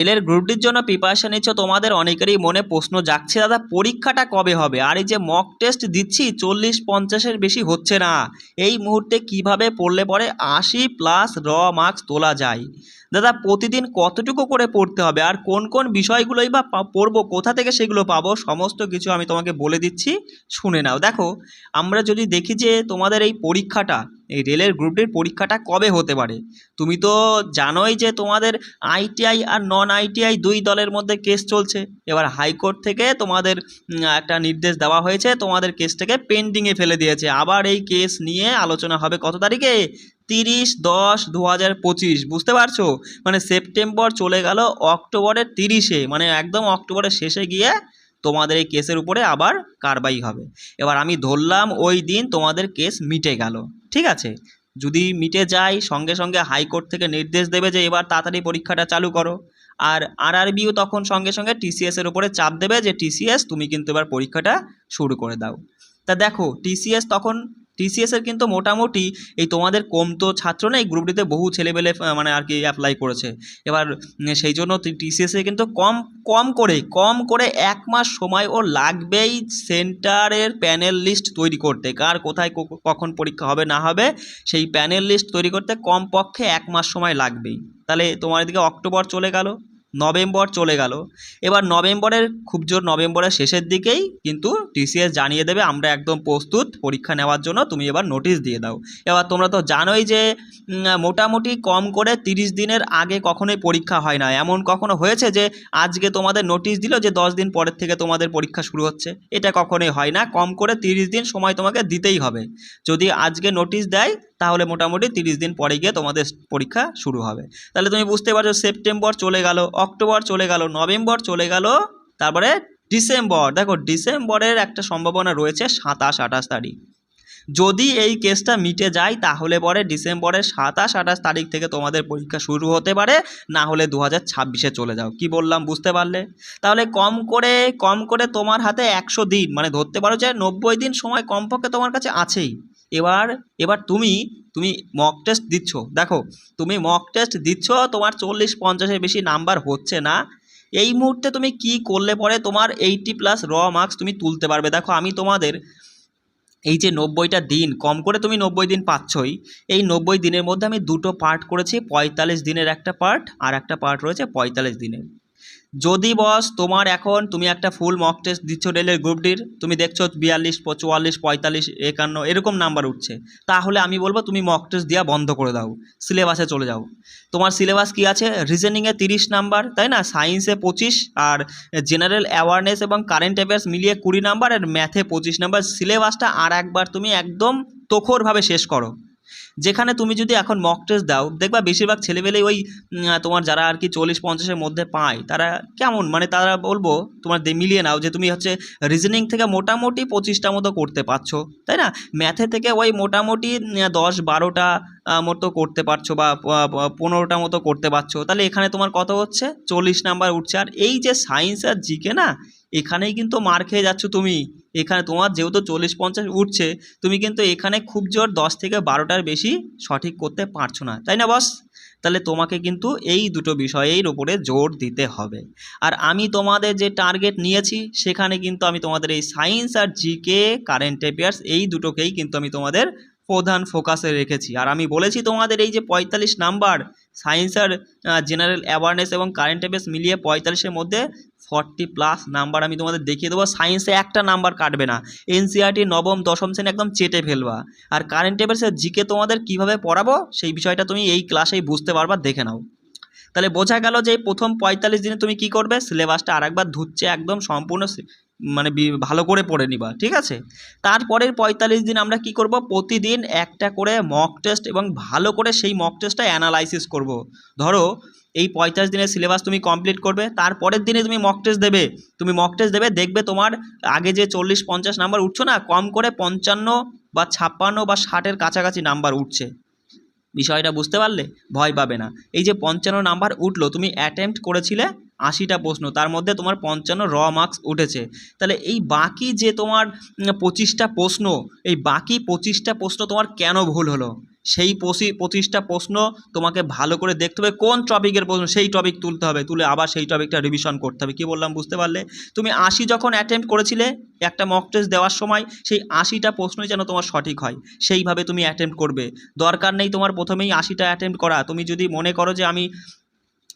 রেলের গ্রুপটির জন্য প্রিপারেশন নিচ্ছ, তোমাদের অনেকেরই মনে প্রশ্ন জাগছে, দাদা, পরীক্ষাটা কবে হবে? আর এই যে মক টেস্ট দিচ্ছি, চল্লিশ পঞ্চাশের বেশি হচ্ছে না। এই মুহূর্তে কীভাবে পড়লে পরে আশি প্লাস র মার্কস তোলা যায়? দাদা, প্রতিদিন কতটুকু করে পড়তে হবে? আর কোন কোন বিষয়গুলোই বা পড়ব, কোথা থেকে সেগুলো পাবো, সমস্ত কিছু আমি তোমাকে বলে দিচ্ছি, শুনে নাও। দেখো, আমরা যদি দেখি যে তোমাদের এই পরীক্ষাটা এই রেলের গ্রুপটির পরীক্ষাটা কবে হতে পারে? তুমি তো জানোই যে তোমাদের আইটিআই আর নন আইটিআই দুই দলের মধ্যে কেস চলছে। এবার হাইকোর্ট থেকে তোমাদের একটা নির্দেশ দেওয়া হয়েছে, তোমাদের কেসটাকে পেন্ডিংয়ে ফেলে দিয়েছে। আবার এই কেস নিয়ে আলোচনা হবে কত তারিখে? তিরিশ দশ দু হাজার পঁচিশ, বুঝতে পারছ? মানে সেপ্টেম্বর চলে গেল অক্টোবরের তিরিশে মানে একদম অক্টোবরের শেষে গিয়ে তোমাদের এই কেসের উপরে আবার কারবাই হবে। এবার আমি ধরলাম ওই দিন তোমাদের কেস মিটে গেল। ঠিক আছে? যদি মিটে যায়, সঙ্গে সঙ্গে হাইকোর্ট থেকে নির্দেশ দেবে যে এবার তাড়াতাড়ি পরীক্ষাটা চালু করো। আর আরআরবিও তখন সঙ্গে সঙ্গে টিসিএসের উপরে চাপ দেবে যে টিসিএস তুমি কিন্তু এবার পরীক্ষাটা শুরু করে দাও। তা দেখো, টিসিএস তখন টিসিএস এর কিন্তু মোটামুটি এই তোমাদের কম তো ছাত্র নেই গ্রুপটিতে বহু ছেলেবেলে মানে আর কি অ্যাপ্লাই করেছে। এবার সেই জন্য টিসিএস কিন্তু কম কম করে কম করে এক মাস সময় ও লাগবেই সেন্টারের প্যানেল লিস্ট তৈরি করতে। কার কোথায় কখন পরীক্ষা হবে, না হবে, সেই প্যানেল লিস্ট তৈরি করতে কমপক্ষে এক মাস সময় লাগবেই। তাহলে তোমার এদিকে অক্টোবর চলে গেল। নভেম্বর চলে গেল। এবার নভেম্বরের, খুব জোর নভেম্বরের শেষের দিকেই কিন্তু টিসিএস জানিয়ে দেবে, আমরা একদম প্রস্তুত পরীক্ষা নেওয়ার জন্য, তুমি এবার নোটিশ দিয়ে দাও। এবার তোমরা তো জানোই যে মোটামুটি কম করে তিরিশ দিনের আগে কখনোই পরীক্ষা হয় না। এমন কখনো হয়েছে যে, আজকে তোমাদের নোটিশ দিল যে, দশ দিন পরের থেকে তোমাদের পরীক্ষা শুরু হচ্ছে? এটা কখনোই হয় না। কম করে তিরিশ দিন সময় তোমাকে দিতেই হবে। যদি আজকে নোটিশ দেয় তাহলে মোটামুটি তিরিশ দিন পরে গিয়ে তোমাদের পরীক্ষা শুরু হবে। তাহলে তুমি বুঝতে পারছ সেপ্টেম্বর চলে গেল, অক্টোবর চলে গেল, নভেম্বর চলে গেল, তারপরে ডিসেম্বর। দেখো ডিসেম্বরের একটা সম্ভাবনা রয়েছে সাতাশ, আঠাশ তারিখ। যদি এই কেসটা মিটে যায়, তাহলে পরে ডিসেম্বরের সাতাশ, আঠাশ তারিখ থেকে তোমাদের পরীক্ষা শুরু হতে পারে, না হলে দু হাজার ছাব্বিশে চলে যাও। কি বললাম, বুঝতে পারলে? তাহলে কম করে কম করে তোমার হাতে একশো দিন মানে ধরতে পারো যে নব্বই দিন সময় কমপক্ষে তোমার কাছে আছেই। এবার এবার তুমি তুমি মক টেস্ট দিচ্ছ। দেখো, তুমি মক টেস্ট দিচ্ছ, তোমার চল্লিশ পঞ্চাশের বেশি নাম্বার হচ্ছে না। এই মুহূর্তে তুমি কি করলে পরে তোমার এইটি প্লাস র মার্কস তুমি তুলতে পারবে। দেখো, আমি তোমাদের এই যে নব্বইটা দিন, কম করে তুমি নব্বই দিন পাচ্ছই। এই নব্বই দিনের মধ্যে আমি দুটো পার্ট করেছি, পঁয়তাল্লিশ দিনের একটা পার্ট আর একটা পার্ট রয়েছে পঁয়তাল্লিশ দিনের। যদি বস, তোমার এখন তুমি একটা ফুল মক টেস্ট দিচ্ছ রেলের গ্রুপটির তুমি দেখছ বিয়াল্লিশ চুয়াল্লিশ পঁয়তাল্লিশ, একান্ন, এরকম নাম্বার উঠছে। তাহলে আমি বলব তুমি মক টেস্ট দেওয়া বন্ধ করে দাও সিলেবাসে চলে যাও। তোমার সিলেবাস কি আছে? রিজনিংয়ে তিরিশ নাম্বার তাই না? সায়েন্সে পঁচিশ, আর জেনারেল অ্যাওয়ারনেস এবং কারেন্ট অ্যাফেয়ার্স মিলিয়ে কুড়ি নাম্বার আর ম্যাথে পঁচিশ নাম্বার সিলেবাসটা আর একবার তুমি একদম তোখরভাবে শেষ করো। যেখানে তুমি যদি এখন মক টেস্ট দাও, দেখবা বেশিরভাগ ছেলেবেলেই ওই তোমার যারা আর কি চল্লিশ পঞ্চাশের মধ্যে পায়, তারা কেমন? মানে তারা বলব, তোমার মিলিয়ে নাও যে তুমি হচ্ছে রিজনিং থেকে মোটামুটি পঁচিশটা মতো করতে পারছ, তাই না? ম্যাথে থেকে ওই মোটামুটি দশ বারোটা মতো করতে পারছ বা পনেরোটা মতো করতে পারছ। তাহলে এখানে তোমার কত হচ্ছে? চল্লিশ নাম্বার উঠছে। আর এই যে সায়েন্স আর জিকে না এখানেই কিন্তু মার খেয়ে যাচ্ছ তুমি। এখানে তোমার যেহেতু চল্লিশ পঞ্চাশ উঠছে, তুমি কিন্তু এখানে খুব জোর দশ থেকে বারোটার বেশি সঠিক করতে পারছ না, তাই না বস তাহলে তোমাকে কিন্তু এই দুটো বিষয়ের উপরে জোর দিতে হবে। আর আমি তোমাদের যে টার্গেট নিয়েছি, সেখানে কিন্তু আমি তোমাদের এই সায়েন্স আর জিকে কারেন্ট অ্যাফেয়ার্স এই দুটোকেই কিন্তু আমি তোমাদের প্রধান ফোকাসে রেখেছি। আর আমি বলেছি তোমাদের এই যে পঁয়তাল্লিশ নাম্বার সায়েন্স আর জেনারেল অ্যাওয়ারনেস এবং কারেন্ট অ্যাফেয়ার্স মিলিয়ে পঁয়তাল্লিশের মধ্যে ফর্টি প্লাস নাম্বার আমি তোমাদের দেখিয়ে দেবো। সায়েন্সে একটা নাম্বার কাটবে না। এনসিআরটি নবম, দশম শ্রেণি একদম চেটে ফেলবা। আর কারেন্ট অ্যাফেয়ার্সের জিকে তোমাদের কীভাবে পড়াবো, সেই বিষয়টা তুমি এই ক্লাসেই বুঝতে পারবা, দেখে নাও। তাহলে বোঝা গেল যে প্রথম পঁয়তাল্লিশ দিনে তুমি কি করবে? সিলেবাসটা আরেকবার ধুচ্ছে, একদম সম্পূর্ণ মানে ভালো করে পড়ে নিবা, ঠিক আছে? তারপরের পঁয়তাল্লিশ দিন আমরা কি করব? প্রতিদিন একটা করে মক টেস্ট এবং ভালো করে সেই মক টেস্টটা অ্যানালাইসিস করব। ধরো, এই পঁয়তাল্লিশ দিনের সিলেবাস তুমি কমপ্লিট করবে, তারপরের দিনে তুমি মক টেস্ট দেবে। তুমি মক টেস্ট দেবে, দেখবে তোমার আগে যে চল্লিশ পঞ্চাশ নাম্বার উঠছো না, কম করে পঞ্চান্ন বা ছাপ্পান্ন বা ষাটের কাছাকাছি নাম্বার উঠছে। বিষয়টা বুঝতে পারলে? ভয় পাবে না। এই যে পঞ্চান্ন নাম্বার উঠল, তুমি অ্যাটেম্প্ট করেছিলে আশিটা প্রশ্ন, তার মধ্যে তোমার পঞ্চান্ন র মার্কস উঠেছে। তাহলে এই বাকি যে তোমার পঁচিশটা প্রশ্ন, এই বাকি পঁচিশটা প্রশ্ন তোমার কেন ভুল হলো? সেই পঁচি, পঁচিশটা প্রশ্ন তোমাকে ভালো করে দেখতে হবে, কোন টপিকের প্রশ্ন, সেই টপিক তুলতে হবে, তুলে আবার সেই টপিকটা রিভিশন করতে হবে, কী বললাম বুঝতে পারলে? তুমি আশি যখন অ্যাটেম্প করেছিলে, একটা মক টেস্ট দেওয়ার সময়, সেই আশিটা প্রশ্নই যেন তোমার সঠিক হয়, সেইভাবে তুমি অ্যাটেম্প করবে। দরকার নেই তোমার প্রথমেই আশিটা অ্যাটেম্প করা, তুমি যদি মনে করো যে আমি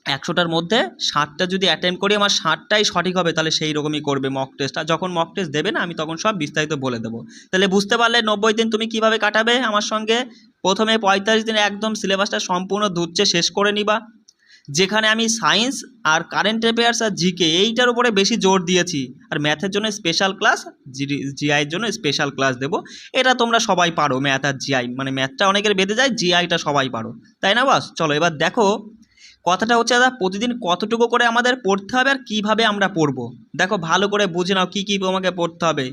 একশোটার মধ্যে ষাটটা যদি অ্যাটেম্প করি, আমার ষাটটাই সঠিক হবে, তাহলে সেই রকমই করবে মক টেস্ট আর যখন মক টেস্ট দেবে না, আমি তখন সব বিস্তারিত বলে দেবো। তাহলে বুঝতে পারলে নব্বই দিন তুমি কীভাবে কাটাবে আমার সঙ্গে? প্রথমে পঁয়তাল্লিশ দিনে একদম সিলেবাসটা সম্পূর্ণ ধুচ্ছে, শেষ করে নিবা। যেখানে আমি সায়েন্স আর কারেন্ট অ্যাফেয়ার্স আর জিকে এইটার উপরে বেশি জোর দিয়েছি। আর ম্যাথের জন্য স্পেশাল ক্লাস জিআইয়ের জন্য স্পেশাল ক্লাস দেবো। এটা তোমরা সবাই পারো ম্যাথ আর জিআই মানে ম্যাথটা অনেকের বেঁধে যায় জিআইটা সবাই পারো। তাই না বাস চলো এবার দেখো কথাটা হচ্ছে দাদা, প্রতিদিন কতটুকু করে আমাদের পড়তে হবে আর কীভাবে আমরা পড়ব? দেখো, ভালো করে বুঝে নাও কী কী তোমাকে পড়তে হবে।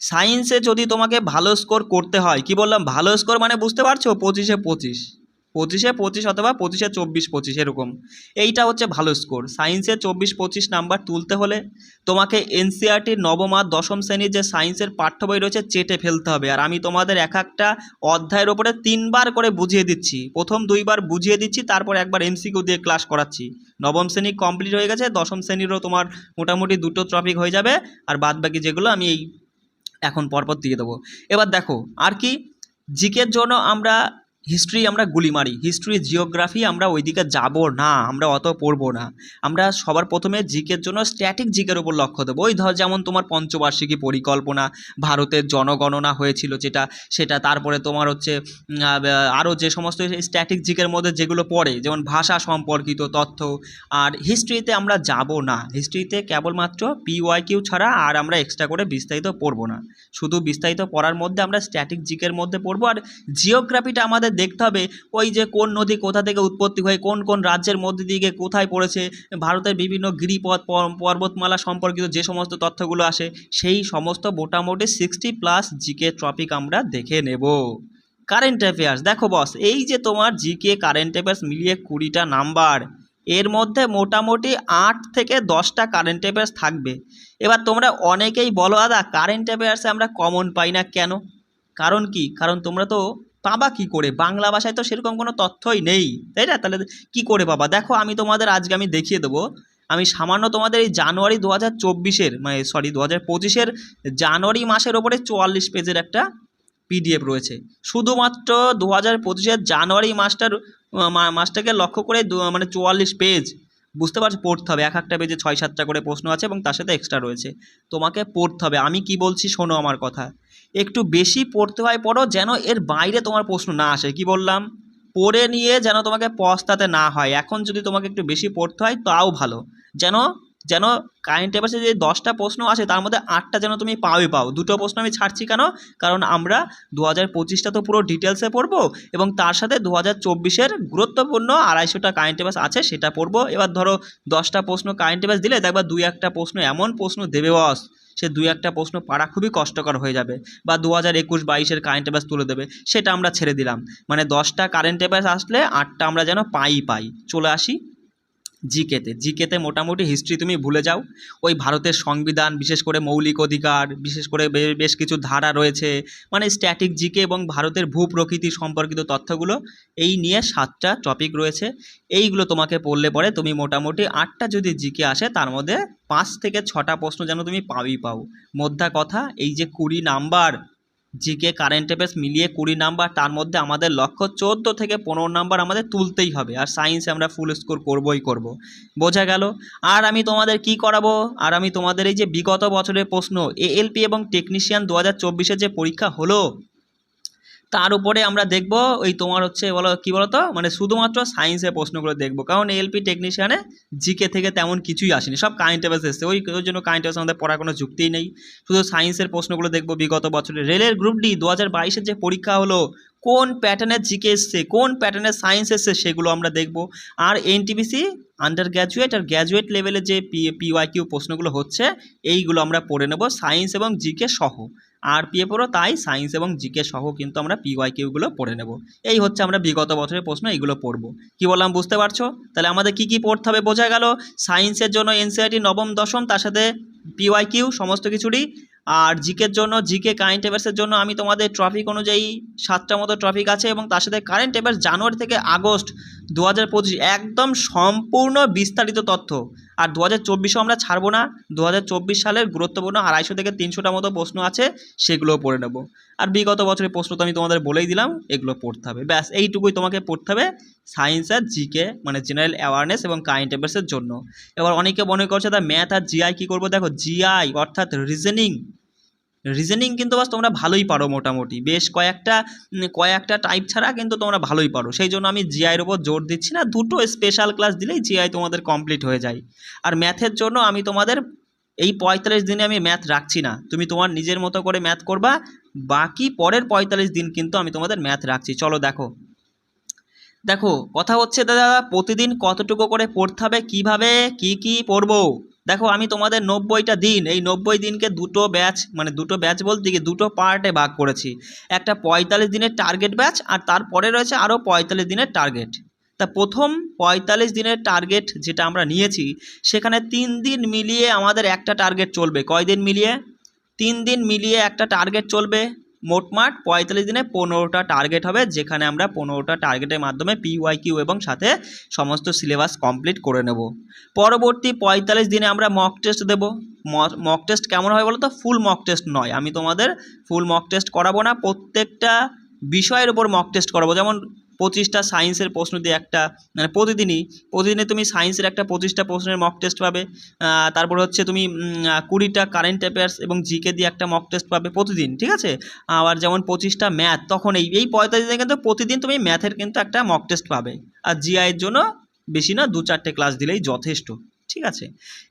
সায়েন্সে যদি তোমাকে ভালো স্কোর করতে হয়, কি বললাম? ভালো স্কোর মানে বুঝতে পারছ? পঁচিশে পঁচিশ। পঁচিশে পঁচিশ অথবা পঁচিশে চব্বিশ পঁচিশ, এরকম। এইটা হচ্ছে ভালো স্কোর সায়েন্সে চব্বিশ পঁচিশ নাম্বার তুলতে হলে তোমাকে এনসিআরটির নবম আর দশম শ্রেণির যে সায়েন্সের পাঠ্য বই রয়েছে চেটে ফেলতে হবে। আর আমি তোমাদের এক একটা অধ্যায়ের ওপরে তিনবার করে বুঝিয়ে দিচ্ছি। প্রথম দুইবার বুঝিয়ে দিচ্ছি, তারপর একবার এমসিকিউ দিয়ে ক্লাস করাচ্ছি। নবম শ্রেণি কমপ্লিট হয়ে গেছে, দশম শ্রেণীরও তোমার মোটামুটি দুটো টপিক হয়ে যাবে। আর বাদ বাকি যেগুলো আমি এই এখন পরপর দিয়ে দেবো। এবার দেখো, আর কি? জিকের জন্য আমরা হিস্ট্রি আমরা গুলি মারি হিস্ট্রি জিওগ্রাফি আমরা ওইদিকে যাব না, আমরা অত পড়ব না। আমরা সবার প্রথমে জিকের জন্য স্ট্যাটিক জিকের উপর লক্ষ্য দেবো। ওই ধর যেমন তোমার পঞ্চবার্ষিকী পরিকল্পনা, ভারতের জনগণনা হয়েছিল যেটা, সেটা তারপরে তোমার হচ্ছে আরও যে সমস্ত স্ট্যাটিক জিকের মধ্যে যেগুলো পড়ে, যেমন ভাষা সম্পর্কিত তথ্য, আর হিস্ট্রিতে আমরা যাব না। হিস্ট্রিতে কেবলমাত্র পিওয়াই কিউ ছাড়া আর আমরা এক্সট্রা করে বিস্তারিত পড়ব না। শুধু বিস্তারিত পড়ার মধ্যে আমরা স্ট্যাটিক জিকের মধ্যে পড়ব, আর জিওগ্রাফিটা আমাদের দেখতে হবে ওই যে কোন নদী কোথা থেকে উৎপত্তি হয়ে, কোন কোন রাজ্যের মধ্যে গিয়ে কোথায় পড়েছে, ভারতের বিভিন্ন গিরিপথ পর্বতমালা সম্পর্কিত যে সমস্ত তথ্যগুলো আসে, সেই সমস্ত মোটামুটি সিক্সটি প্লাস জিকে টপিক আমরা দেখে নেব। কারেন্ট অ্যাফেয়ার্স দেখো বস এই যে তোমার জিকে কারেন্ট অ্যাফেয়ার্স মিলিয়ে কুড়িটা নাম্বার এর মধ্যে মোটামুটি আট থেকে দশটা কারেন্ট অ্যাফেয়ার্স থাকবে। এবার তোমরা অনেকেই বলো দাদা কারেন্ট অ্যাফেয়ার্সে আমরা কমন পাই না কেন? কারণ কি? কারণ তোমরা তো পাবা কি করে? বাংলা ভাষায় তো সেরকম কোনো তথ্যই নেই, তাই না? তাহলে কি করে পাবা? দেখো, আমি তোমাদের আজকে আমি দেখিয়ে দেবো। আমি সামান্য তোমাদের এই জানুয়ারি দু হাজার চব্বিশের মানে সরি দু হাজার পঁচিশের জানুয়ারি মাসের ওপরে চুয়াল্লিশ পেজের একটা পিডিএফ রয়েছে। শুধুমাত্র দু হাজার পঁচিশের জানুয়ারি মাসটার মাসটাকে লক্ষ্য করে মানে চুয়াল্লিশ পেজ। বুঝতে পারছ? পড়তে হবে। এক একটা পেজে ছয়, সাতটা করে প্রশ্ন আছে এবং তার সাথে এক্সট্রা রয়েছে। তোমাকে পড়তে হবে। আমি কি বলছি? শোনো আমার কথা। একটু বেশি পড়তে হয়, পড়ো যেন এর বাইরে তোমার প্রশ্ন না আসে। কি বললাম? পড়ে নিয়ে যেন তোমাকে পস্তাতে না হয়। এখন যদি তোমাকে একটু বেশি পড়তে হয়, তাও ভালো। যেন যেন কারেন্ট অ্যাফেয়ার্সে যে দশটা প্রশ্ন আছে, তার মধ্যে আটটা যেন তুমি পাওই পাও। দুটো প্রশ্ন আমি ছাড়ছি কেন? কারণ আমরা দু হাজার পঁচিশটা তো পুরো ডিটেলসে পড়ব এবং তার সাথে দু হাজার চব্বিশের গুরুত্বপূর্ণ আড়াইশোটা কারেন্ট অ্যাফেয়ার্স আছে, সেটা পড়ব। এবার ধরো দশটা প্রশ্ন কারেন্ট অ্যাফেয়ার্স দিলে, দেখবা দুই একটা প্রশ্ন এমন প্রশ্ন দেবে বস সে দু একটা প্রশ্ন পারা খুবই কষ্টকর হয়ে যাবে বা দু হাজার একুশ বাইশের কারেন্ট অ্যাফেয়ার্স তুলে দেবে, সেটা আমরা ছেড়ে দিলাম। মানে দশটা কারেন্ট অ্যাফেয়ার্স আসলে আটটা আমরা যেন পাই পাই। চলে আসি জিকেতে। জিকেতে মোটামুটি হিস্ট্রি তুমি ভুলে যাও। ওই ভারতের সংবিধান, বিশেষ করে মৌলিক অধিকার, বিশেষ করে বেশ কিছু ধারা রয়েছে। মানে স্ট্যাটিক জিকে এবং ভারতের ভূপ্রকৃতি সম্পর্কিত তথ্যগুলো এই নিয়ে সাতটা টপিক রয়েছে। এইগুলো তোমাকে পড়লে পরে তুমি মোটামুটি আটটা যদি জিকে আসে, তার মধ্যে পাঁচ থেকে ছটা প্রশ্ন যেন তুমি পাওই পাও। মোদ্দা কথা, এই যে কুড়ি নাম্বার জিকে কারেন্ট অ্যাফেয়ার্স মিলিয়ে কুড়ি নাম্বার, তার মধ্যে আমাদের লক্ষ্য চোদ্দ থেকে পনেরো নাম্বার আমাদের তুলতেই হবে। আর সায়েন্সে আমরা ফুল স্কোর করবই করব। বোঝা গেল? আর আমি তোমাদের কি করাবো? আর আমি তোমাদের এই যে বিগত বছরের প্রশ্ন এএলপি এবং টেকনিশিয়ান দু হাজার যে পরীক্ষা হলো তার উপরে আমরা দেখব ওই তোমার হচ্ছে বলো, কি বলতো? মানে শুধুমাত্র সায়েন্সের প্রশ্নগুলো দেখব। কারণ এলপি টেকনিশিয়ানে জিকে থেকে তেমন কিছুই আসেনি। সব কারেন্ট অ্যাফেয়ার্স এসছে। ওই ওই জন্য কারেন্ট অ্যাফেয়ার্স আমাদের পড়ার কোনো যুক্তিই নেই। শুধু সায়েন্সের প্রশ্নগুলো দেখব বিগত বছরে। রেলের গ্রুপ ডি দু হাজার বাইশের যে পরীক্ষা হলো কোন প্যাটার্নের জিকে এসছে, কোন প্যাটার্নের সায়েন্স এসছে সেগুলো আমরা দেখব। আর এনটিপিসি আন্ডার গ্র্যাজুয়েট আর গ্র্যাজুয়েট লেভেলে যে পি পিওয়াই কিউ প্রশ্নগুলো হচ্ছে, এইগুলো আমরা পড়ে নেব সায়েন্স এবং জিকে সহ। আর পি পিএফেরও তাই সায়েন্স এবং জিকে সহ কিন্তু আমরা পিওয়াই কিউগুলো পড়ে নেব। এই হচ্ছে আমরা বিগত বছরের প্রশ্ন, এইগুলো পড়ব। কি বললাম, বুঝতে পারছ? তাহলে আমাদের কি কি পড়তে হবে বোঝা গেল। সায়েন্সের জন্য এনসিআরটি নবম, দশম, তার সাথে পিওয়াই কিউ সমস্ত কিছুরই আর জিকের জন্য জিকে কারেন্ট অ্যাফেয়ার্সের জন্য আমি তোমাদের ট্রপিক অনুযায়ী সাতটা মতো ট্রপিক আছে এবং তার সাথে কারেন্ট অ্যাফেয়ার্স জানুয়ারি থেকে আগস্ট দু হাজার পঁচিশ একদম সম্পূর্ণ বিস্তারিত তথ্য। আর দু হাজার চব্বিশেও আমরা ছাড়বো না। দু হাজার চব্বিশ সালের গুরুত্বপূর্ণ আড়াইশো থেকে তিনশোটা মতো প্রশ্ন আছে, সেগুলোও পড়ে নেব। আর বিগত বছরের প্রশ্ন তো আমি তোমাদের বলেই দিলাম, এগুলো পড়তে হবে। ব্যাস, এইটুকুই তোমাকে পড়তে হবে সায়েন্স আর জিকে মানে জেনারেল অ্যাওয়ারনেস এবং কারেন্ট অ্যাফেয়ার্সের জন্য। এবার অনেকে মনে করছে দা ম্যাথ আর জিআই কী করব? দেখো জিআই অর্থাৎ রিজনিং রিজনিং কিন্তু বাস তোমরা ভালোই পারো মোটামুটি। বেশ কয়েকটা কয়েকটা টাইপ ছাড়া কিন্তু তোমরা ভালোই পারো। সেই জন্য আমি জিআইয়ের ওপর জোর দিচ্ছি না। দুটো স্পেশাল ক্লাস দিলেই জিআই তোমাদের কমপ্লিট হয়ে যায়। আর ম্যাথের জন্য আমি তোমাদের এই পঁয়তাল্লিশ দিনে আমি ম্যাথ রাখছি না। তুমি তোমার নিজের মতো করে ম্যাথ করবা। বাকি পরের পঁয়তাল্লিশ দিন কিন্তু আমি তোমাদের ম্যাথ রাখছি। চলো দেখো। দেখো, কথা হচ্ছে দাদা, প্রতিদিন কতটুকু করে পড়তে হবে? কীভাবে? কি কি পড়ব? দেখো, আমি তোমাদের নব্বইটা দিন, এই নব্বই দিনকে দুটো ব্যাচ মানে দুটো ব্যাচ বলতে কি, দুটো পার্টে ভাগ করেছি। একটা পঁয়তাল্লিশ দিনের টার্গেট ব্যাচ, আর তারপরে রয়েছে আরও পঁয়তাল্লিশ দিনের টার্গেট তা প্রথম পঁয়তাল্লিশ দিনের টার্গেট যেটা আমরা নিয়েছি, সেখানে তিন দিন মিলিয়ে আমাদের একটা টার্গেট চলবে। কয় দিন মিলিয়ে? তিন দিন মিলিয়ে একটা টার্গেট চলবে। মোটমাট পঁয়তাল্লিশ দিনে পনেরোটা টার্গেট হবে, যেখানে আমরা পনেরোটা টার্গেটের মাধ্যমে পিওয়াই কিউ এবং সাথে সমস্ত সিলেবাস কমপ্লিট করে নেব। পরবর্তী পঁয়তাল্লিশ দিনে আমরা মক টেস্ট দেবো। মক টেস্ট কেমন হয় বলো তো ফুল মক টেস্ট নয়। আমি তোমাদের ফুল মক টেস্ট করাবো না। প্রত্যেকটা বিষয়ের উপর মক টেস্ট করাবো। যেমন পঁচিশটা সায়েন্সের প্রশ্ন দিয়ে একটা মানে প্রতিদিনই প্রতিদিনে তুমি সায়েন্সের একটা পঁচিশটা প্রশ্নের মক টেস্ট পাবে। তারপরে হচ্ছে তুমি কুড়িটা কারেন্ট অ্যাফেয়ার্স এবং জিকে দিয়ে একটা মক টেস্ট পাবে প্রতিদিন, ঠিক আছে? আবার যেমন পঁচিশটা ম্যাথ তখন এই এই পঁয়তাল্লিশ দিনে কিন্তু প্রতিদিন তুমি ম্যাথের কিন্তু একটা মক টেস্ট পাবে। আর জিআইয়ের জন্য বেশি না দু চারটে ক্লাস দিলেই যথেষ্ট। ঠিক আছে?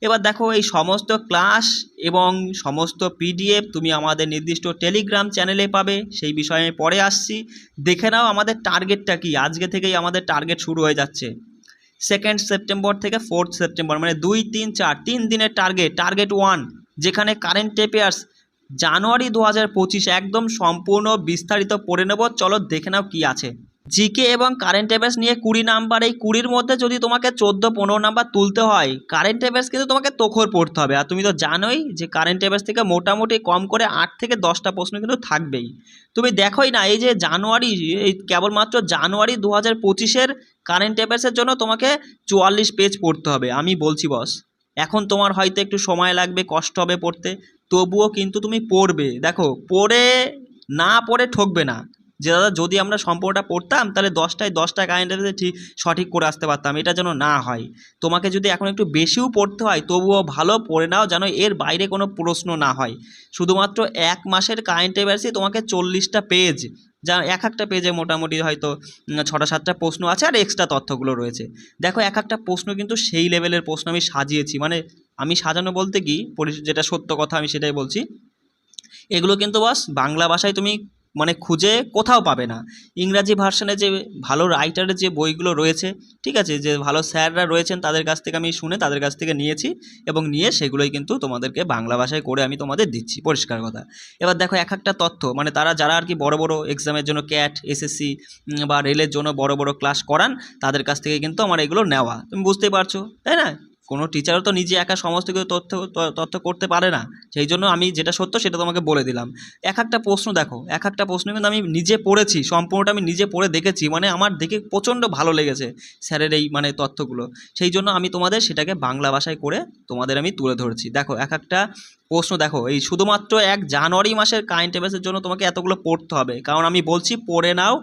এবার দেখো এই সমস্ত ক্লাস এবং সমস্ত পিডিএফ তুমি আমাদের নির্দিষ্ট টেলিগ্রাম চ্যানেলে পাবে। সেই বিষয়ে আমি পরে আসছি। দেখে নাও আমাদের টার্গেটটা কি। আজকে থেকেই আমাদের টার্গেট শুরু হয়ে যাচ্ছে। সেকেন্ড সেপ্টেম্বর থেকে ফোর্থ সেপ্টেম্বর মানে দুই, তিন, চার, তিন দিনের টার্গেট টার্গেট ওয়ান যেখানে কারেন্ট অ্যাফেয়ার্স জানুয়ারি দু হাজার পঁচিশ একদম সম্পূর্ণ বিস্তারিত পড়ে নেব। চলো দেখে নাও কি আছে। জিকে এবং কারেন্ট অ্যাফেয়ার্স নিয়ে কুড়ি নাম্বার এই কুড়ির মধ্যে যদি তোমাকে চোদ্দ, পনেরো নাম্বার তুলতে হয় কারেন্ট অ্যাফেয়ার্স কিন্তু তোমাকে তোখর পড়তে হবে। আর তুমি তো জানোই যে কারেন্ট অ্যাফেয়ার্স থেকে মোটামুটি কম করে আট থেকে দশটা প্রশ্ন কিন্তু থাকবেই। তুমি দেখোই না, এই যে জানুয়ারি, এই কেবলমাত্র জানুয়ারি দু হাজার পঁচিশের কারেন্ট অ্যাফেয়ার্সের জন্য তোমাকে চুয়াল্লিশ পেজ পড়তে হবে। আমি বলছি বস এখন তোমার হয়তো একটু সময় লাগবে, কষ্ট হবে পড়তে। তবুও কিন্তু তুমি পড়বে। দেখো, পড়ে না পড়ে ঠকবে না। যে দাদা, যদি আমরা সম্পূর্ণটা পড়তাম, তাহলে দশটায় দশটা কারেন্ট অ্যাফেয়ার্সে ঠিক সঠিক করে আসতে পারতাম। এটা যেন না হয়। তোমাকে যদি এখন একটু বেশিও পড়তে হয়, তবুও ভালো পড়ে নাও যেন এর বাইরে কোনো প্রশ্ন না হয়। শুধুমাত্র এক মাসের কারেন্ট অ্যাফেয়ার্সই তোমাকে চল্লিশটা পেজ যা এক একটা পেজে মোটামুটি হয়তো ছটা সাতটা প্রশ্ন আছে আর এক্সট্রা তথ্যগুলো রয়েছে। দেখো, এক একটা প্রশ্ন কিন্তু সেই লেভেলের প্রশ্ন আমি সাজিয়েছি। মানে আমি সাজানো বলতে কি যেটা সত্য কথা আমি সেটাই বলছি। এগুলো কিন্তু বাস বাংলা ভাষায় তুমি মানে খুঁজে কোথাও পাবে না। ইংরাজি ভার্সনে যে ভালো রাইটারের যে বইগুলো রয়েছে, ঠিক আছে? যে ভালো স্যাররা রয়েছেন, তাদের কাছ থেকে আমি শুনে তাদের কাছ থেকে নিয়েছি এবং নিয়ে সেগুলোই কিন্তু তোমাদেরকে বাংলা ভাষায় করে আমি তোমাদের দিচ্ছি। পরিষ্কার কথা। এবার দেখো এক একটা তথ্য মানে তারা যারা আর কি বড় বড় এক্সামের জন্য ক্যাট এসএসসি বা রেলের জন্য বড় বড় ক্লাস করান, তাদের কাছ থেকে কিন্তু আমার এগুলো নেওয়া। তুমি বুঝতেই পারছ, তাই না? কোনো টিচারও তো নিজে একা সমস্ত কিছু তথ্য তথ্য করতে পারে না। সেই জন্য আমি যেটা সত্য সেটা তোমাকে বলে দিলাম। এক একটা প্রশ্ন দেখো, এক একটা প্রশ্ন কিন্তু আমি নিজে পড়েছি, সম্পূর্ণটা আমি নিজে পড়ে দেখেছি মানে আমার দেখে প্রচণ্ড ভালো লেগেছে স্যারের এই মানে তথ্যগুলো। সেই জন্য আমি তোমাদের সেটাকে বাংলা ভাষায় করে তোমাদের আমি তুলে ধরেছি। দেখো, এক একটা প্রশ্ন দেখো, এই শুধুমাত্র এক জানুয়ারি মাসের কারেন্ট অ্যাফেয়ার্সের জন্য তোমাকে এতগুলো পড়তে হবে। কারণ আমি বলছি, পড়ে নাও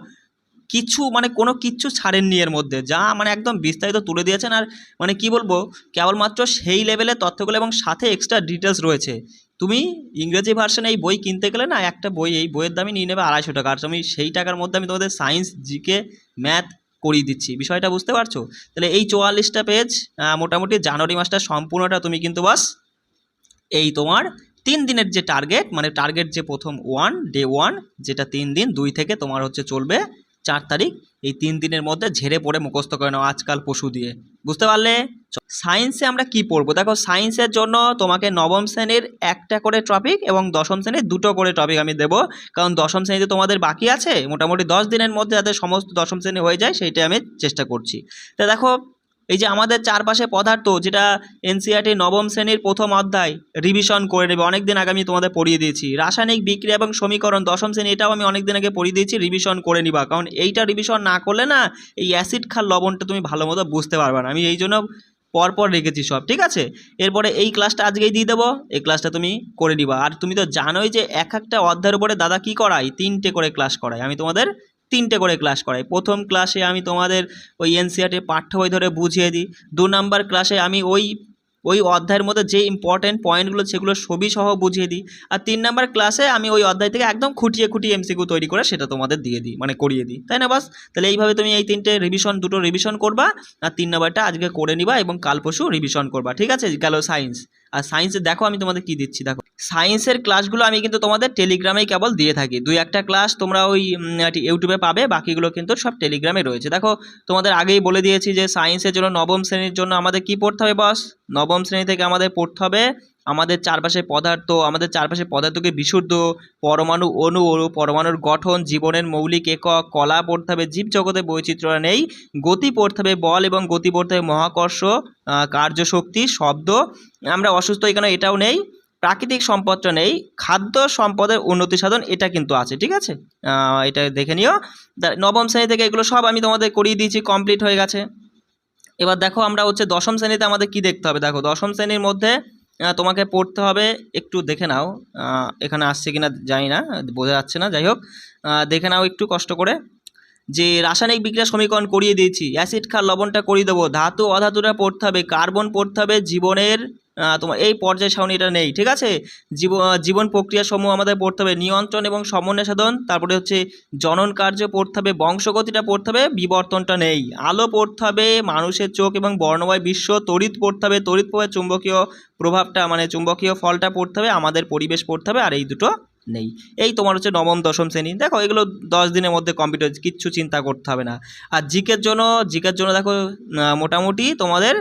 কিছু মানে কোনো কিচ্ছু ছাড়েননি এর মধ্যে। যা মানে একদম বিস্তারিত তুলে দিয়েছেন আর মানে কি বলব, কেবলমাত্র সেই লেভেলে তথ্যগুলো এবং সাথে এক্সট্রা ডিটেলস রয়েছে। তুমি ইংরেজি ভার্সনে এই বই কিনতে গেলে না একটা বই, এই বইয়ের দামই নিয়ে নেবে আড়াইশো টাকা। আর তুমি সেই টাকার মধ্যে আমি তোমাদের সায়েন্স জিকে ম্যাথ করিয়ে দিচ্ছি। বিষয়টা বুঝতে পারছ? তাহলে এই চুয়াল্লিশটা পেজ মোটামুটি জানুয়ারি মাসটা সম্পূর্ণটা তুমি কিন্তু বাস এই তোমার তিন দিনের যে টার্গেট মানে টার্গেট যে প্রথম ওয়ান ডে ওয়ান যেটা তিন দিন, দুই থেকে তোমার হচ্ছে চলবে চার তারিখ, এই তিন দিনের মধ্যে ঝেড়ে পড়ে মুখস্থ করে নাও আজকাল পশু দিয়ে। বুঝতে পারলে? সায়েন্সে আমরা কি পড়ব? দেখো, সায়েন্সের জন্য তোমাকে নবম শ্রেণির একটা করে টপিক এবং দশম শ্রেণির দুটো করে টপিক আমি দেবো। কারণ দশম শ্রেণীতে তোমাদের বাকি আছে, মোটামুটি দশ দিনের মধ্যে যাতে সমস্ত দশম শ্রেণি হয়ে যায়, সেইটাই আমি চেষ্টা করছি। তা দেখো এই যে আমাদের চারপাশে পদার্থ, যেটা এনসিআরটি নবম শ্রেণির প্রথম অধ্যায় রিভিশন করে নেবে অনেক দিন আগে আমি তোমাদের পড়িয়ে দিয়েছি। রাসায়নিক বিক্রিয়া এবং সমীকরণ দশম শ্রেণি, এটাও আমি অনেক দিন আগে পড়িয়ে দিয়েছি রিভিশন করে নিবা। কারণ এইটা রিভিশন না করলে না, এই অ্যাসিড খাল লবণটা তুমি ভালো মতো বুঝতে পারবে না। আমি এই জন্য পরপর রেখেছি সব, ঠিক আছে? এরপরে এই ক্লাসটা আজকেই দিয়ে দেবো, এই ক্লাসটা তুমি করে নিবা। আর তুমি তো জানোই যে এক একটা অধ্যায়ের উপরে দাদা কি করায়? তিনটে করে ক্লাস করায়। আমি তোমাদের তিনটে করে ক্লাস করাই। প্রথম ক্লাসে আমি তোমাদের ওই এনসিআরটি পাঠ্য বই ধরে বুঝিয়ে দিই। দু নাম্বার ক্লাসে আমি ওই ওই অধ্যায়ের মধ্যে যে ইম্পর্টেন্ট পয়েন্টগুলো সেগুলো ছবি সহ বুঝিয়ে দিই। আর তিন নাম্বার ক্লাসে আমি ওই অধ্যায় থেকে একদম খুঁটিয়ে খুঁটিয়ে এমসিকিউ তৈরি করে সেটা তোমাদের দিয়ে দিই মানে করিয়ে দিই। তাই না বাস? তাহলে এইভাবে তুমি এই তিনটে রিভিশন দুটো রিভিশন করবা, আর তিন নাম্বারটা আজকে করে নিবা এবং কাল পরশু রিভিশন করবা। ঠিক আছে? গেল সায়েন্স আর সায়েন্সে দেখো আমি তোমাদের কি দিচ্ছি, দেখো। সায়েন্সের ক্লাসগুলো আমি কিন্তু তোমাদের টেলিগ্রামেই কেবল দিয়ে থাকি। দুই একটা ক্লাস তোমরা ওই ইউটিউবে পাবে, বাকিগুলো কিন্তু সব টেলিগ্রামে রয়েছে। দেখো, তোমাদের আগেই বলে দিয়েছি যে সায়েন্সের জন্য নবম শ্রেণির জন্য আমাদের কি পড়তে হবে বস নবম শ্রেণি থেকে আমাদের পড়তে হবে আমাদের চারপাশে পদার্থ, আমাদের চারপাশে পদার্থকে বিশুদ্ধ, পরমাণু অণু পরমাণুর গঠন, জীবনের মৌলিক একক, কলা পড়তে হবে জীবজগতে বৈচিত্র্য নেই, গতি পড়তে হবে, বল এবং গতি পড়তে হবে, মহাকর্ষ কার্যশক্তি, শব্দ। আমরা অসুস্থ এখানে এটাও নেই, প্রাকৃতিক সম্পদটা নেই, খাদ্য সম্পদের উন্নতি সাধন এটা কিন্তু আছে, ঠিক আছে? এটা দেখে নিও। নবম শ্রেণি থেকে এগুলো সব আমি তোমাদের করিয়ে দিয়েছি কমপ্লিট হয়ে গেছে। এবার দেখো আমরা হচ্ছে দশম শ্রেণীতে আমাদের কি দেখতে হবে? দেখো দশম শ্রেণির মধ্যে তোমাকে পড়তে হবে, একটু দেখে নাও এখানে আসছে কিনা জানি না, বোঝা যাচ্ছে না, যাই হোক দেখে নাও একটু কষ্ট করে। যে রাসায়নিক বিক্রিয়া সমীকরণ করিয়ে দিয়েছি, অ্যাসিড খার লবণটা করিয়ে দেবো ধাতু অধাতুটা পড়তে হবে, কার্বন পড়তে হবে জীবনের তোমার এই পর্যায় সারণীটা নেই, ঠিক আছে? জীব জীবন প্রক্রিয়া সমূহ আমাদের পড়তে হবে নিয়ন্ত্রণ এবং সমন্বয় সাধন তারপরে হচ্ছে জনন কার্য পড়তে হবে, বংশগতিটা পড়তে হবে, বিবর্তনটা নেই। আলো পড়তে হবে, মানুষের চোখ এবং বর্ণময় বিশ্ব, তড়িৎ পড়তে হবে, তড়িৎ প্রভাবে চুম্বকীয় প্রভাবটা মানে চুম্বকীয় ফলটা পড়তে হবে, আমাদের পরিবেশ পড়তে হবে, আর এই দুটো নেই। এই তোমার হচ্ছে নবম, দশম শ্রেণি। দেখো, এগুলো দশ দিনের মধ্যে কমপ্লিট হচ্ছে কিচ্ছু চিন্তা করতে হবে না। আর জিকের জন্য জিকের জন্য দেখো মোটামুটি তোমাদের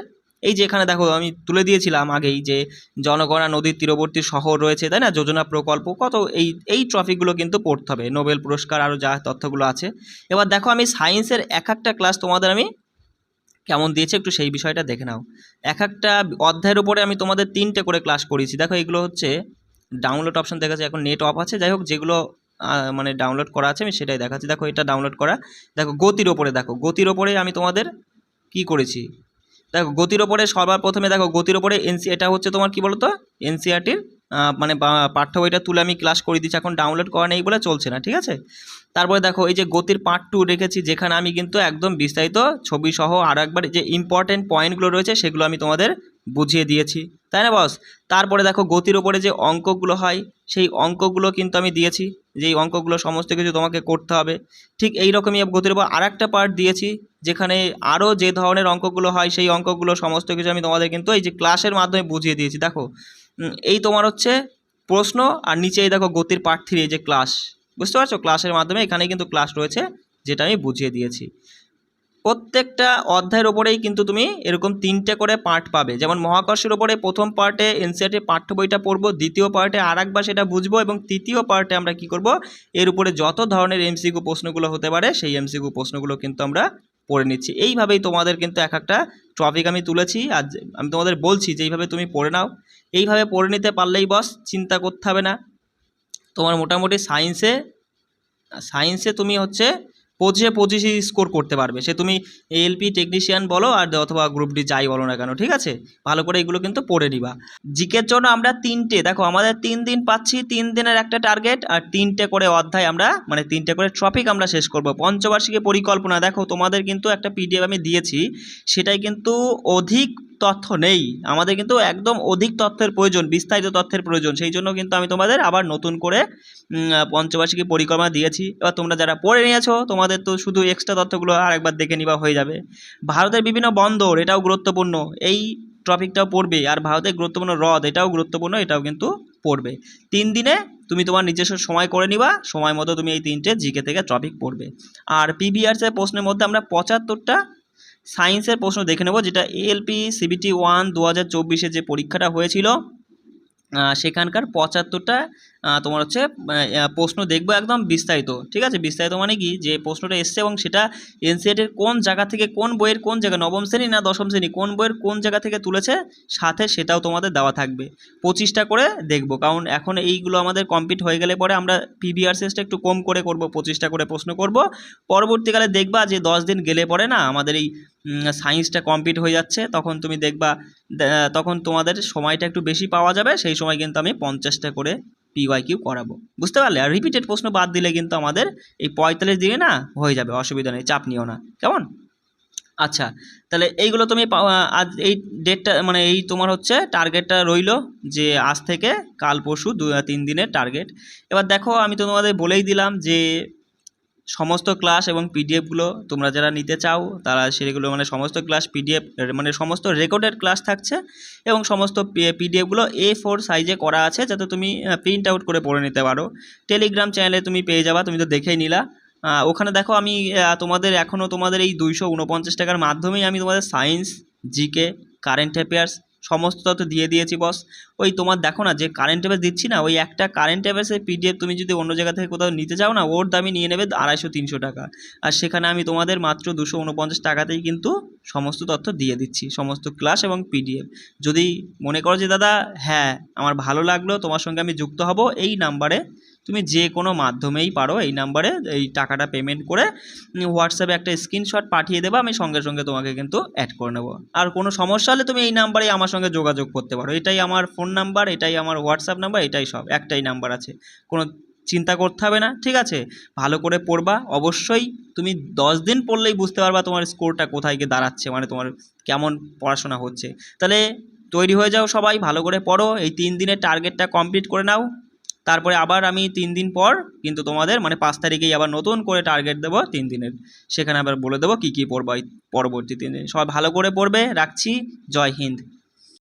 এই যে এখানে দেখো, আমি তুলে দিয়েছিলাম আগেই যে জনগণনা নদীর তীরবর্তী শহর রয়েছে, তাই না? যোজনা প্রকল্প, কত এই এই ট্রফিকগুলো কিন্তু পড়তে হবে, নোবেল পুরস্কার আরও যা তথ্যগুলো আছে। এবার দেখো, আমি সায়েন্সের এক একটা ক্লাস তোমাদের আমি কেমন দিয়েছে একটু সেই বিষয়টা দেখে নাও। এক একটা অধ্যায়ের উপরে আমি তোমাদের তিনটে করে ক্লাস করিয়েছি দেখো, এগুলো হচ্ছে ডাউনলোড অপশন দেখাচ্ছে, এখন নেট অফ আছে, যাই হোক, যেগুলো মানে ডাউনলোড করা আছে, আমি সেটাই দেখাচ্ছি। দেখো, এটা ডাউনলোড করা। দেখো, গতির ওপরে দেখো, গতির ওপরে আমি তোমাদের কি করেছি? দেখো, গতির ওপরে সবার প্রথমে দেখো, গতির ওপরে এনসি এটা হচ্ছে তোমার কি বলতো? এনসিআরটির মানে বা- পাঠ্য বইটা তুলে আমি ক্লাস করে দিচ্ছি, এখন ডাউনলোড করা নেই বলে চলছে না, ঠিক আছে? তারপরে দেখো, এই যে গতির পার্ট টু রেখেছি, যেখানে আমি কিন্তু একদম বিস্তারিত ছবি সহ আরও একবার যে ইম্পর্টেন্ট পয়েন্টগুলো রয়েছে, সেগুলো আমি তোমাদের বুঝিয়ে দিয়েছি। তাই না বস তারপরে দেখো গতির ওপরে যে অঙ্কগুলো হয়, সেই অঙ্কগুলো কিন্তু আমি দিয়েছি, যেই অঙ্কগুলো সমস্ত কিছু তোমাকে করতে হবে। ঠিক এই রকমই গতির ওপর আর একটা পার্ট দিয়েছি, যেখানে আরও যে ধরনের অঙ্কগুলো হয়, সেই অঙ্কগুলো সমস্ত কিছু আমি তোমাদের কিন্তু এই যে ক্লাসের মাধ্যমে বুঝিয়ে দিয়েছি। দেখো এই তোমার হচ্ছে প্রশ্ন, আর নিচে এই দেখো গতির পার্ট থ্রি এই যে ক্লাস বুঝতে পারছ? ক্লাসের মাধ্যমে এখানে কিন্তু ক্লাস রয়েছে, যেটা আমি বুঝিয়ে দিয়েছি। প্রত্যেকটা অধ্যায়ের ওপরেই কিন্তু তুমি এরকম তিনটে করে পার্ট পাবে। যেমন মহাকর্ষের ওপরে প্রথম পার্টে এনসিআরটির পাঠ্য বইটা পড়ব, দ্বিতীয় পার্টে আর একবার সেটা বুঝব এবং তৃতীয় পার্টে আমরা কি করব, এর উপরে যত ধরনের এমসিকিউ প্রশ্নগুলো হতে পারে, সেই এমসিকিউ প্রশ্নগুলো কিন্তু আমরা পড়ে নিচ্ছি। এইভাবেই তোমাদের কিন্তু এক একটা টপিক আমি তুলেছি। আর আমি তোমাদের বলছি যে এইভাবে তুমি পড়ে নাও। এইভাবে পড়ে নিতে পারলেই বস চিন্তা করতে হবে না। তোমার মোটামুটি সায়েন্সে সায়েন্সে তুমি হচ্ছে পঁচিশে পঁচিশে স্কোর করতে পারবে। সে তুমি এলপি টেকনিশিয়ান বলো আর অথবা গ্রুপ ডি যাই বলো না কেন, ঠিক আছে? ভালো করে এগুলো কিন্তু পড়ে নিবা। জিকের জন্য আমরা তিনটে, দেখো আমাদের তিন দিন পাচ্ছি, তিন দিনের একটা টার্গেট আর তিনটে করে অধ্যায় আমরা মানে তিনটে করে টপিক আমরা শেষ করব। পঞ্চবার্ষিকী পরিকল্পনা, দেখো তোমাদের কিন্তু একটা পিডিএফ আমি দিয়েছি, সেটাই কিন্তু অধিক তথ্য নেই। আমাদের কিন্তু একদম অধিক তথ্যের প্রয়োজন, বিস্তারিত তথ্যের প্রয়োজন। সেই জন্য কিন্তু আমি তোমাদের আবার নতুন করে পঞ্চবার্ষিকী পরিক্রমা দিয়েছি। এবার তোমরা যারা পড়ে নিয়েছো, তোমাদের তো শুধু এক্সট্রা তথ্যগুলো আর একবার দেখে নিবা হয়ে যাবে। ভারতের বিভিন্ন বন্দর, এটাও গুরুত্বপূর্ণ। এই টপিকটাও পড়বে। আর ভারতের গুরুত্বপূর্ণ হ্রদ, এটাও গুরুত্বপূর্ণ, এটাও কিন্তু পড়বে। তিন দিনে তুমি তোমার নিজস্ব সময় করে নিবা। সময় মতো তুমি এই তিনটে জিকে থেকে টপিক পড়বে। আর পিবিআরসের প্রশ্নের মধ্যে আমরা পঁচাত্তরটা সায়েন্সের প্রশ্ন দেখে নেব, যেটা এএলপি সিবিটি ওয়ান দু হাজার যে পরীক্ষাটা হয়েছিল সেখানকার পঁচাত্তরটা তোমার হচ্ছে প্রশ্ন দেখব একদম বিস্তারিত, ঠিক আছে? বিস্তারিত মানে কি? যে প্রশ্নটা এসছে এবং সেটা এনসিআরটির কোন জায়গা থেকে কোন বইয়ের কোন জায়গা, নবম শ্রেণি না দশম শ্রেণি, কোন বইয়ের কোন জায়গা থেকে তুলেছে সাথে সেটাও তোমাদের দেওয়া থাকবে। পঁচিশটা করে দেখব, কারণ এখন এইগুলো আমাদের কমপ্লিট হয়ে গেলে পরে আমরা পিবিআরসিএসটা একটু কম করে করব, পঁচিশটা করে প্রশ্ন করব। পরবর্তীকালে দেখবা যে দশ দিন গেলে পরে না আমাদের এই সায়েন্সটা কমপ্লিট হয়ে যাচ্ছে, তখন তুমি দেখবা তখন তোমাদের সময়টা একটু বেশি পাওয়া যাবে, সেই সময় কিন্তু আমি পঞ্চাশটা করে পিওয়াই কিউ করাবো। বুঝতে পারলে? আর রিপিটেড প্রশ্ন বাদ দিলে কিন্তু আমাদের এই পঁয়তাল্লিশ দিনে না হয়ে যাবে, অসুবিধা নেই, চাপ নিও না। কেমন? আচ্ছা তাহলে এইগুলো তুমি পা- আজ এই ডেটটা মানে এই তোমার হচ্ছে টার্গেটটা রইল যে আজ থেকে কাল পরশু দু, তিন দিনের টার্গেট এবার দেখো, আমি তো তোমাদের বলেই দিলাম যে সমস্ত ক্লাস এবং পিডিএফগুলো তোমরা যারা নিতে চাও, তারা সেগুলো মানে সমস্ত ক্লাস পিডিএফ মানে সমস্ত রেকর্ডেড ক্লাস থাকছে এবং সমস্ত পিডিএফগুলো এ ফোর সাইজে করা আছে যাতে তুমি প্রিন্ট আউট করে পড়ে নিতে পারো। টেলিগ্রাম চ্যানেলে তুমি পেয়ে যাবা, তুমি তো দেখেই নিলা। ওখানে দেখো আমি তোমাদের এখনও তোমাদের এই দুইশো উনপঞ্চাশ টাকার মাধ্যমেই আমি তোমাদের সায়েন্স জিকে কারেন্ট অ্যাফেয়ার্স সমস্ত তথ্য দিয়ে দিয়েছি বস ওই তোমার দেখো না, যে কারেন্ট অ্যাফেয়ার্স দিচ্ছি না, ওই একটা কারেন্ট অ্যাফেয়ার্সের পিডিএফ তুমি যদি অন্য জায়গা থেকে কোথাও নিতে চাও না, ওর দামই নিয়ে নেবে আড়াইশো, তিনশো টাকা। আর সেখানে আমি তোমাদের মাত্র দুশো উনপঞ্চাশ টাকাতেই কিন্তু সমস্ত তথ্য দিয়ে দিচ্ছি, সমস্ত ক্লাস এবং পিডিএফ যদি মনে করো যে, দাদা হ্যাঁ আমার ভালো লাগল, তোমার সঙ্গে আমি যুক্ত হব, এই নাম্বারে তুমি যে কোনো মাধ্যমেই পারো এই নাম্বারে এই টাকাটা পেমেন্ট করে হোয়াটসঅ্যাপে একটা স্ক্রিনশট পাঠিয়ে দেবো, আমি সঙ্গে সঙ্গে তোমাকে কিন্তু অ্যাড করে নেব। আর কোনো সমস্যা হলে তুমি এই নাম্বারেই আমার সঙ্গে যোগাযোগ করতে পারো। এটাই আমার ফোন নাম্বার এটাই আমার হোয়াটসঅ্যাপ নাম্বার এটাই সব, একটাই নাম্বার আছে। কোনো চিন্তা করতে হবে না, ঠিক আছে? ভালো করে পড়বা। অবশ্যই তুমি দশ দিন পড়লেই বুঝতে পারবা তোমার স্কোরটা কোথায় গিয়ে দাঁড়াচ্ছে মানে তোমার কেমন পড়াশোনা হচ্ছে। তাহলে তৈরি হয়ে যাও সবাই, ভালো করে পড়ো। এই তিন দিনের টার্গেটটা কমপ্লিট করে নাও। তারপরে আবার আমি তিন দিন পর কিন্তু তোমাদের মানে পাঁচ তারিখেই আবার নতুন করে টার্গেট দেবো তিন দিনের। সেখানে আবার বলে দেবো কী কী পড়ব পরবর্তী তিন দিন। সবাই ভালো করে পড়বে। রাখছি। জয় হিন্দ।